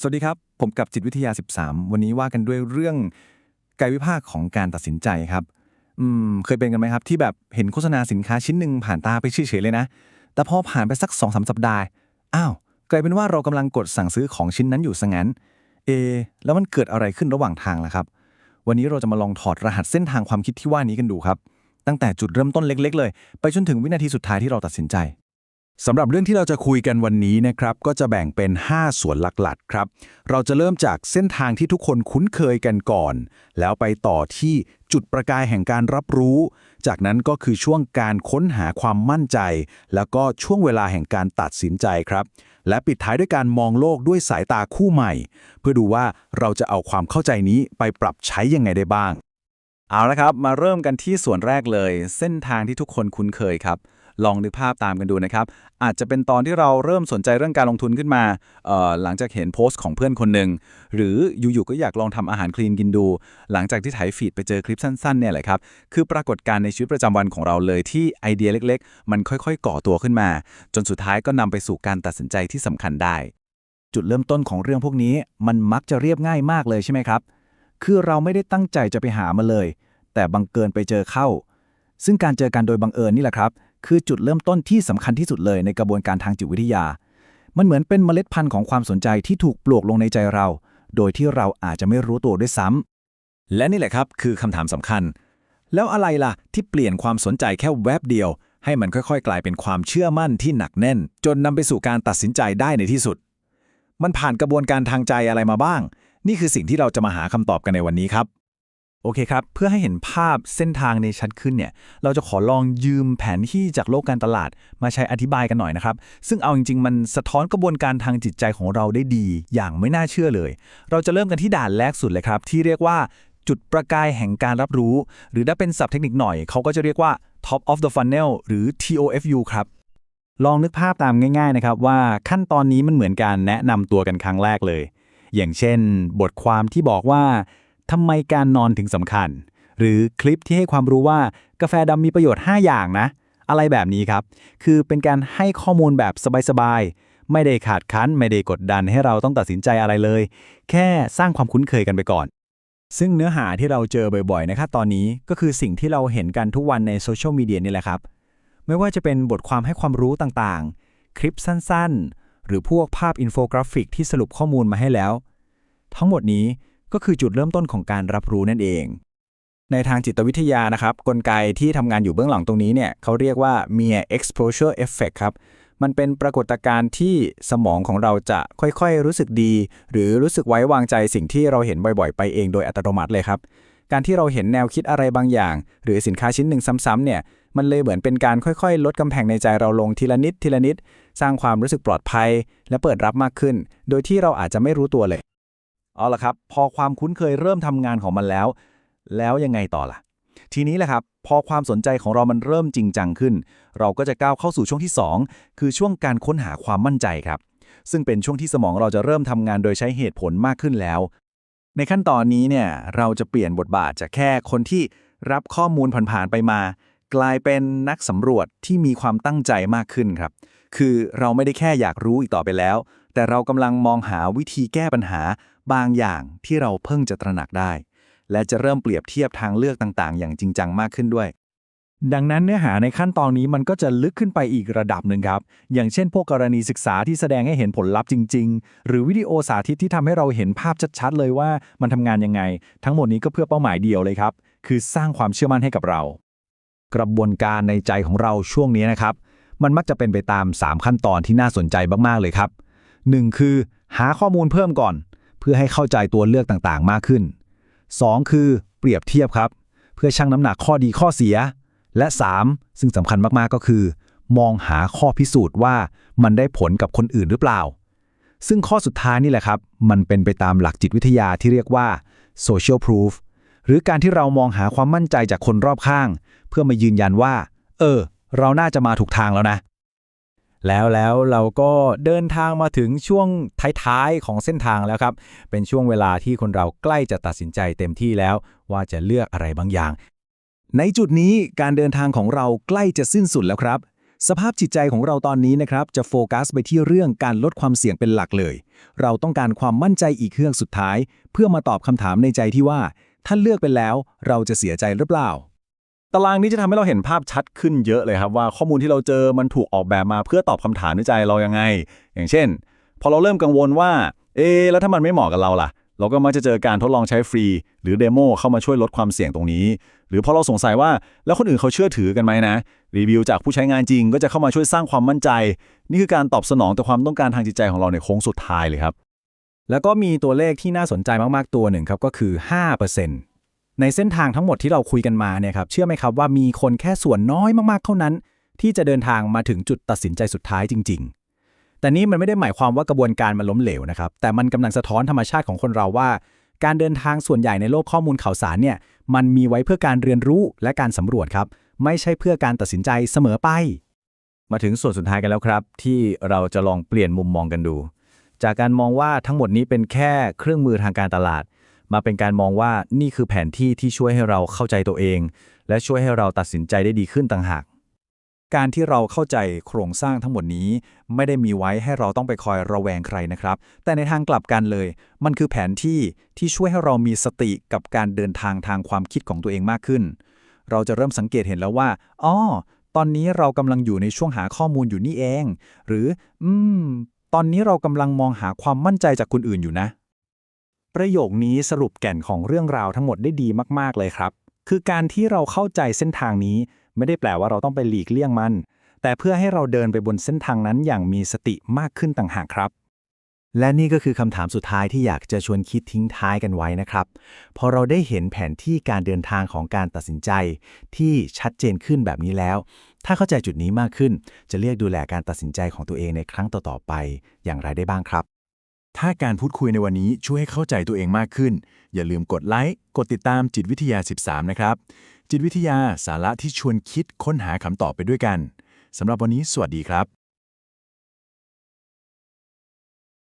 สวัสดีครับ ผมกับจิตวิทยา 13 วันนี้ว่ากันด้วยเรื่องกายวิภาคของการตัดสินใจครับอืมเคยเป็นกันไหมครับ ที่แบบเห็นโฆษณาสินค้าชิ้นหนึ่งผ่านตาไปเฉยๆเลยนะ แต่พอผ่านไปสัก2อสสัปดาห์อ้าวกลายเป็นว่าเรากำลังกดสั่งซื้อของชิ้นนั้นอยู่ซะงั้นเอ แล้วมันเกิดอะไรขึ้นระหว่างทางล่ะครับ วันนี้เราจะมาลองถอดรหัสเส้นทางความคิดที่ว่านี้กันดูครับ ตั้งแต่จุดเริ่มต้นเล็ก ๆ เลย ไปจนถึงวินาทีสุดท้ายที่เราตัดสินใจ สำหรับเรื่องที่เราจะคุยกันวันนี้นะครับ ก็จะแบ่งเป็น 5 ส่วนหลักๆ ครับ เราจะเริ่มจากเส้นทางที่ทุกคนคุ้นเคยกันก่อน แล้วไปต่อที่จุดประกายแห่งการรับรู้ จากนั้นก็คือช่วงการค้นหาความมั่นใจ แล้วก็ช่วงเวลาแห่งการตัดสินใจครับ และปิดท้ายด้วยการมองโลกด้วยสายตาคู่ใหม่ เพื่อดูว่าเราจะเอาความเข้าใจนี้ไปปรับใช้ยังไงได้บ้าง เอาละครับ มาเริ่มกันที่ส่วนแรกเลย เส้นทางที่ทุกคนคุ้นเคยครับ ลองนึกภาพตามกันดูนะครับ อาจจะเป็นตอนที่เราเริ่มสนใจเรื่องการลงทุนขึ้นมา หลังจากเห็นโพสต์ของเพื่อนคนหนึ่ง หรืออยู่ๆก็อยากลองทำอาหารคลีนกินดู หลังจากที่ถ่ายฟีดไปเจอคลิปสั้นๆเนี่ยแหละครับ คือปรากฏการณ์ในชีวิตประจำวันของเราเลยที่ไอเดียเล็ก ๆ มันค่อยๆ ก่อตัวขึ้นมา จนสุดท้ายก็นำไปสู่การตัดสินใจที่สำคัญได้ จุดเริ่มต้นของเรื่องพวกนี้มันมักจะเรียบง่ายมากเลยใช่ไหมครับ คือเราไม่ได้ตั้งใจจะไปหามาเลย แต่บังเกินไปเจอเข้า ซึ่งการเจอกันโดยบังเอิญนี่แหละครับ คือจุดเริ่มต้นที่สำคัญที่สุดเลยในกระบวนการทางจิตวิทยา มันเหมือนเป็นเมล็ดพันธุ์ของความสนใจที่ถูกปลูกลงในใจเรา โดยที่เราอาจจะไม่รู้ตัวด้วยซ้ำและนี่แหละครับคือคำถามสำคัญ แล้วอะไรล่ะที่เปลี่ยนความสนใจแค่แวบเดียว ให้มันค่อยๆ กลายเป็นความเชื่อมั่นที่หนักแน่น จนนำไปสู่การตัดสินใจได้ในที่สุด มันผ่านกระบวนการทางใจอะไรมาบ้าง นี่คือสิ่งที่เราจะมาหาคำตอบกันในวันนี้ครับ โอเคครับ เพื่อให้เห็นภาพเส้นทางในชัดขึ้นเนี่ย เราจะขอลองยืมแผนที่จากโลกการตลาดมาใช้อธิบายกันหน่อยนะครับ ซึ่งเอาจริง ๆ มันสะท้อนกระบวนการทางจิตใจของเราได้ดี อย่างไม่น่าเชื่อเลย เราจะเริ่มกันที่ด่านแรกสุดเลยครับ ที่เรียกว่าจุดประกายแห่งการรับรู้ หรือถ้าเป็นศัพท์เทคนิคหน่อย เขาก็จะเรียกว่า top of the funnel หรือ TOFU ครับลองนึกภาพตามง่าย ๆ นะครับว่าขั้นตอนนี้มันเหมือนการแนะนำตัวกันครั้งแรกเลย อย่างเช่น บทความที่บอกว่า ทำไมการนอนถึงสำคัญ หรือคลิปที่ให้ความรู้ว่ากาแฟดำมีประโยชน์ 5 อย่างนะ อะไรแบบนี้ครับ คือเป็นการให้ข้อมูลแบบสบายๆ ไม่ได้ขาดคั้น ไม่ได้กดดันให้เราต้องตัดสินใจอะไรเลย แค่สร้างความคุ้นเคยกันไปก่อน ซึ่งเนื้อหาที่เราเจอบ่อยๆ นะครับตอนนี้ก็คือสิ่งที่เราเห็นกันทุกวันในโซเชียลมีเดียนี่แหละครับ ไม่ว่าจะเป็นบทความให้ความรู้ต่างๆ คลิปสั้นๆ หรือพวกภาพอินโฟกราฟิกที่สรุปข้อมูลมาให้แล้ว ทั้งหมดนี้ ก็คือจุดเริ่มต้นของการรับรู้นั่นเอง ในทางจิตวิทยานะครับ กลไกที่ทำงานอยู่เบื้องหลังตรงนี้เนี่ยเขาเรียกว่า mere exposure effect ครับมันเป็นปรากฏการณ์ที่สมองของเราจะค่อยๆ รู้สึกดี หรือรู้สึกไว้วางใจสิ่งที่เราเห็นบ่อยๆ ไปเองโดยอัตโนมัติเลยครับ การที่เราเห็นแนวคิดอะไรบางอย่าง หรือสินค้าชิ้นหนึ่งซ้ำๆเนี่ยมันเลยเหมือนเป็นการค่อยๆ ลดกำแพงในใจเราลงทีละนิดทีละนิด สร้างความรู้สึกปลอดภัย และเปิดรับมากขึ้น โดยที่เราอาจจะไม่รู้ตัวเลย เอาละครับ พอความคุ้นเคยเริ่มทำงานของมันแล้ว แล้วยังไงต่อล่ะ ทีนี้แหละครับ พอความสนใจของเรามันเริ่มจริงจังขึ้น เราก็จะก้าวเข้าสู่ช่วงที่ 2 คือช่วงการค้นหาความมั่นใจครับ ซึ่งเป็นช่วงที่สมองเราจะเริ่มทำงานโดยใช้เหตุผลมากขึ้นแล้ว ในขั้นตอนนี้เนี่ยเราจะเปลี่ยนบทบาทจากแค่คนที่รับข้อมูลผ่านๆไปมา กลายเป็นนักสำรวจที่มีความตั้งใจมากขึ้นครับ คือเราไม่ได้แค่อยากรู้อีกต่อไปแล้ว แต่เรากำลังมองหาวิธีแก้ปัญหา บางอย่างที่เราเพิ่งจะตระหนักได้ และจะเริ่มเปรียบเทียบทางเลือกต่างๆ อย่างจริงจังมากขึ้นด้วย ดังนั้นเนื้อหาในขั้นตอนนี้มันก็จะลึกขึ้นไปอีกระดับหนึ่งครับ อย่างเช่น พวกกรณีศึกษาที่แสดงให้เห็นผลลัพธ์จริง ๆ หรือวิดีโอสาธิตที่ทำให้เราเห็นภาพชัดๆเลยว่ามันทำงานยังไง ทั้งหมดนี้ก็เพื่อเป้าหมายเดียวเลยครับ คือสร้างความเชื่อมั่นให้กับเรา กระบวนการในใจของเราช่วงนี้นะครับ มันมักจะเป็นไปตาม 3 ขั้นตอนที่น่าสนใจมากๆเลยครับ 1. คือ หาข้อมูลเพิ่มก่อน พื่อให้เข้าใจตัวเลือกต่างๆ มากขึ้น 2. คือเปรียบเทียบครับ เพื่อชั่งน้ำหนักข้อดีข้อเสีย และ 3. ซึ่งสำคัญมากๆก็คือ มองหาข้อพิสูจน์ว่ามันได้ผลกับคนอื่นหรือเปล่า ซึ่งข้อสุดท้ายนี่แหละครับ มันเป็นไปตามหลักจิตวิทยาที่เรียกว่า social proof หรือการที่เรามองหาความมั่นใจจากคนรอบข้าง เพื่อมายืนยันว่า เออ เราน่าจะมาถูกทางแล้วนะ แล้วแล้วเราก็เดินทางมาถึงช่วงท้ายๆของเส้นทางแล้วครับ เป็นช่วงเวลาที่คนเราใกล้จะตัดสินใจเต็มที่แล้ว ว่าจะเลือกอะไรบางอย่าง ในจุดนี้การเดินทางของเราใกล้จะสิ้นสุดแล้วครับ สภาพจิตใจของเราตอนนี้นะครับจะโฟกัสไปที่เรื่องการลดความเสี่ยงเป็นหลักเลย เราต้องการความมั่นใจอีกเครื่องสุดท้าย เพื่อมาตอบคำถามในใจที่ว่า ถ้าเลือกไปแล้ว เราจะเสียใจหรือเปล่า ตารางนี้จะทำให้เราเห็นภาพชัดขึ้นเยอะเลยครับว่าข้อมูลที่เราเจอมันถูกออกแบบมาเพื่อตอบคำถามในใจเรายังไง อย่างเช่น พอเราเริ่มกังวลว่า เอ๊แล้วถ้ามันไม่เหมาะกับเราล่ะ เราก็มักจะเจอการทดลองใช้ฟรี หรือเดโมเข้ามาช่วยลดความเสี่ยงตรงนี้ หรือพอเราสงสัยว่าแล้วคนอื่นเขาเชื่อถือกันไหมนะ รีวิวจากผู้ใช้งานจริงก็จะเข้ามาช่วยสร้างความมั่นใจ นี่คือการตอบสนองต่อความต้องการทางจิตใจของเราในโค้งสุดท้ายเลยครับแล้วก็มีตัวเลขที่น่าสนใจมากๆตัวหนึ่งครับก็คือ 5% ในเส้นทางทั้งหมดที่เราคุยกันมาเนี่ยครับเชื่อไหมครับว่ามีคนแค่ส่วนน้อยมากๆเท่านั้น ที่จะเดินทางมาถึงจุดตัดสินใจสุดท้ายจริง ๆ แต่นี่มันไม่ได้หมายความว่ากระบวนการมันล้มเหลวนะครับแต่มันกำลังสะท้อนธรรมชาติของคนเราว่า การเดินทางส่วนใหญ่ในโลกข้อมูลข่าวสารเนี่ยมันมีไว้เพื่อการเรียนรู้และการสำรวจครับ ไม่ใช่เพื่อการตัดสินใจเสมอไป มาถึงส่วนสุดท้ายกันแล้วครับ ที่เราจะลองเปลี่ยนมุมมองกันดู จากการมองว่าทั้งหมดนี้เป็นแค่เครื่องมือทางการตลาด มาเป็นการมองว่านี่คือแผนที่ที่ช่วยให้เราเข้าใจตัวเอง และช่วยให้เราตัดสินใจได้ดีขึ้นต่างหาก การที่เราเข้าใจโครงสร้างทั้งหมดนี้ ไม่ได้มีไว้ให้เราต้องไปคอยระแวงใครนะครับ แต่ในทางกลับกันเลย มันคือแผนที่ที่ช่วยให้เรามีสติกับการเดินทางทางความคิดของตัวเองมากขึ้น เราจะเริ่มสังเกตเห็นแล้วว่าอ๋อตอนนี้เรากำลังอยู่ในช่วงหาข้อมูลอยู่นี่เอง หรือ อืม ตอนนี้เรากำลังมองหาความมั่นใจจากคนอื่นอยู่นะ ประโยคนี้สรุปแก่นของเรื่องราวทั้งหมดได้ดีมาก ๆ เลยครับ คือการที่เราเข้าใจเส้นทางนี้ ไม่ได้แปลว่าเราต้องไปหลีกเลี่ยงมัน แต่เพื่อให้เราเดินไปบนเส้นทางนั้นอย่างมีสติมากขึ้นต่างหากครับ และนี่ก็คือคำถามสุดท้ายที่อยากจะชวนคิดทิ้งท้ายกันไว้นะครับ พอเราได้เห็นแผนที่การเดินทางของการตัดสินใจ ที่ชัดเจนขึ้นแบบนี้แล้ว ถ้าเข้าใจจุดนี้มากขึ้น จะเรียกดูแลการตัดสินใจของตัวเองในครั้งต่อๆไป อย่างไรได้บ้างครับ ถ้าการพูดคุยในวันนี้ช่วยให้เข้าใจตัวเองมากขึ้น อย่าลืมกดไลค์ กดติดตามจิตวิทยา 13 นะครับ จิตวิทยาสาระที่ชวนคิดค้นหาคำตอบไปด้วยกันสำหรับวันนี้สวัสดีครับ